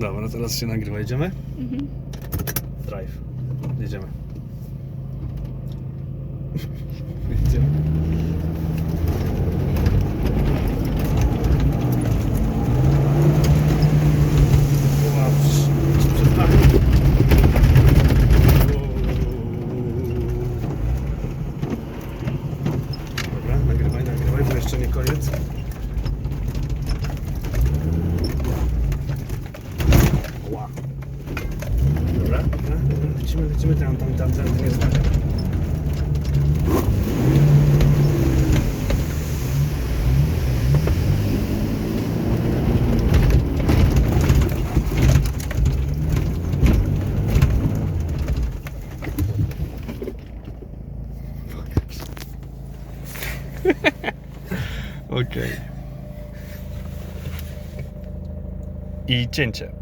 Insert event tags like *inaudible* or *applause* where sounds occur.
Dobra, teraz się nagrywa. Jedziemy? Mhm. Drive. Jedziemy. Jedziemy. Dobra, nagrywaj, nagrywaj, bo jeszcze nie koniec. Ła. Dobra, lecimy, lecimy, tam, tam, tam, tam, taka. *laughs* Okej. I cięcie.